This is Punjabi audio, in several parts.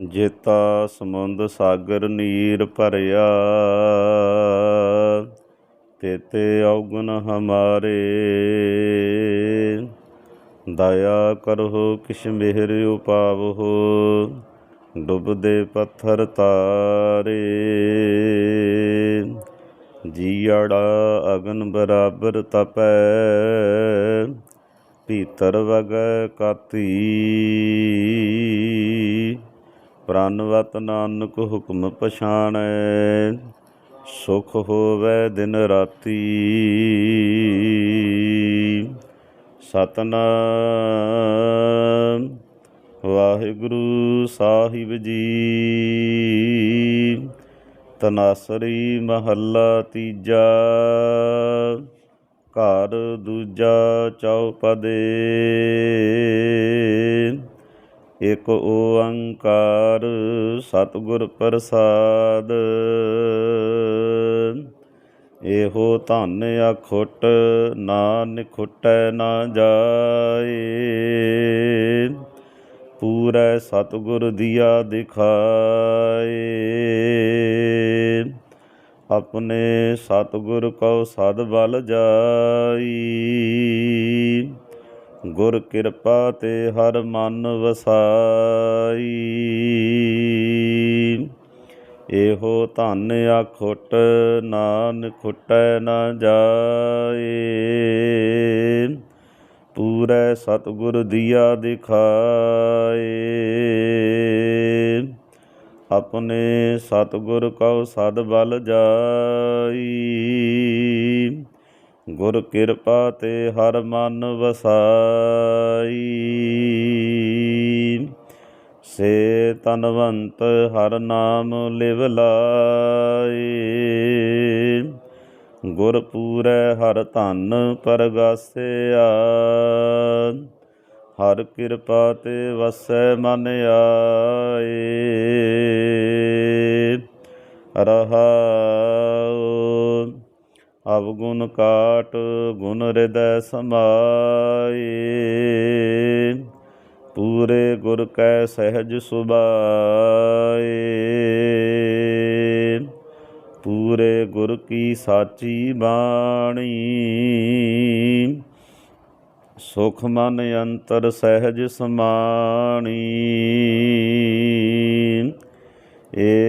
ਜੇਤਾ ਸਮੁੰਦ ਸਾਗਰ ਨੀਰ ਭਰਿਆ, ਤੇਤੇ ਔਗਣ ਹਮਾਰੇ। ਦਇਆ ਕਰੋ ਕਿਛ ਮਿਹਰ ਉਪਾਵਹੁ, ਡੁੱਬਦੇ ਪੱਥਰ ਤਾਰੇ। ਜੀੜਾ ਅਗਨ ਬਰਾਬਰ ਤਪੈ, ਭੀਤਰ ਵਗੈ ਕਾਤੀ। ਪ੍ਰਨਵਤ ਨਾਨਕ ਹੁਕਮ ਪਛਾਣੈ, ਸੁਖ ਹੋਵੇ ਦਿਨ ਰਾਤੀ। ਸਤਨਾਮ। ਵਾਹਿਗੁਰੂ ਸਾਹਿਬ ਜੀ। ਤਨਾਸਰੀ ਮਹੱਲਾ ਤੀਜਾ। ਘਰ ਦੂਜਾ ਚੌਪਦੇ। ਇਕ ਓੰਕਾਰ ਸਤਿਗੁਰ ਪ੍ਰਸਾਦ। ਇਹੋ ਧਨ ਅਖੁੱਟ ਨਾਨਕ ਖੁੱਟੈ ਨਾ ਜਾਏ। ਪੂਰੈ ਸਤਿਗੁਰ ਦੀਆ ਦਿਖਾਏ। ਆਪਣੇ ਸਤਿਗੁਰ ਕਉ ਸਦ ਬਲ ਜਾਈ। ਗੁਰ ਕਿਰਪਾ ਤੇ ਹਰ ਮਨ ਵਸਾਈ। ਇਹੋ ਧਨ ਆਖੁੱਟ ਨਾਨ ਖੁੱਟੈ ਨਾ ਜਾਏ। ਪੂਰੇ ਸਤਿਗੁਰ ਦੀਆ ਦਿਖਾਏ। ਆਪਣੇ ਸਤਿਗੁਰ ਕਉ ਸਦ ਬਲ ਜਾਈ। ਗੁਰ ਕਿਰਪਾ ਤੇ ਹਰ ਮਨ ਵਸਾਈ। ਸੇ ਤਨਵੰਤ ਹਰ ਨਾਮ ਲਿਵ ਲਾਏ। ਗੁਰ ਪੂਰੈ ਹਰ ਧਨ ਪਰਗਾਸਿਆ ਹਰ ਕਿਰਪਾ ਤੇ ਵਸੈ ਮਨ ਆਏ। ਰਹਾਉ ਅਵਗੁਣ ਕਾਟ ਗੁਣ ਹਿਰਦੈ ਸਮਾਏ। ਪੂਰੇ ਗੁਰ ਕੈ ਸਹਿਜ ਸੁਭਾਏ। ਪੂਰੇ ਗੁਰ ਕੀ ਸਾਚੀ ਬਾਣੀ। ਸੁਖ ਮਨ ਅੰਤਰ ਸਹਿਜ ਸਮਾਣੀ।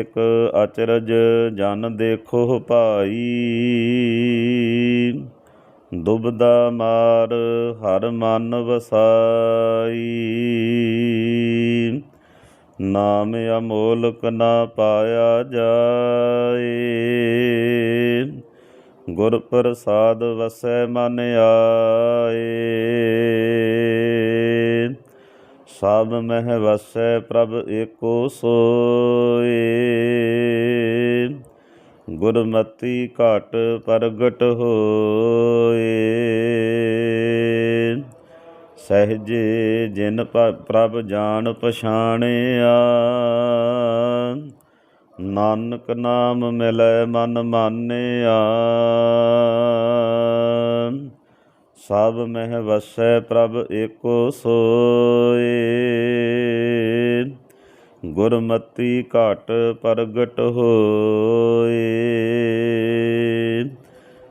ਏਕ ਅਚਰਜ ਜਨ ਦੇਖੋ ਭਾਈ। ਦੁਬਦਾ ਮਾਰ ਹਰ ਮਨ ਵਸਾਈ। ਨਾਮ ਅਮੋਲਕ ਨਾ ਪਾਇਆ ਜਾਏ। ਗੁਰ ਪ੍ਰਸਾਦ ਵਸੈ ਮਨ ਆਏ। ਸਭ ਮਹਿ ਵਸੈ ਪ੍ਰਭ ਏਕੋ ਸੋਏ। ਗੁਰਮਤੀ ਘਟ ਪ੍ਰਗਟ ਹੋਏ। ਸਹਜੇ ਜਿਨ ਪ੍ਰਭ ਜਾਣ ਪਛਾਣਿਆ। ਨਾਨਕ ਨਾਮ ਮਿਲੈ ਮਨ ਮਾਨਿਆ। ਸਭ ਮਹਿ ਵਸੈ ਪ੍ਰਭ ਏਕੋ ਸੋਏ। ਗੁਰਮਤੀ ਘਟ ਪ੍ਰਗਟ ਹੋਏ।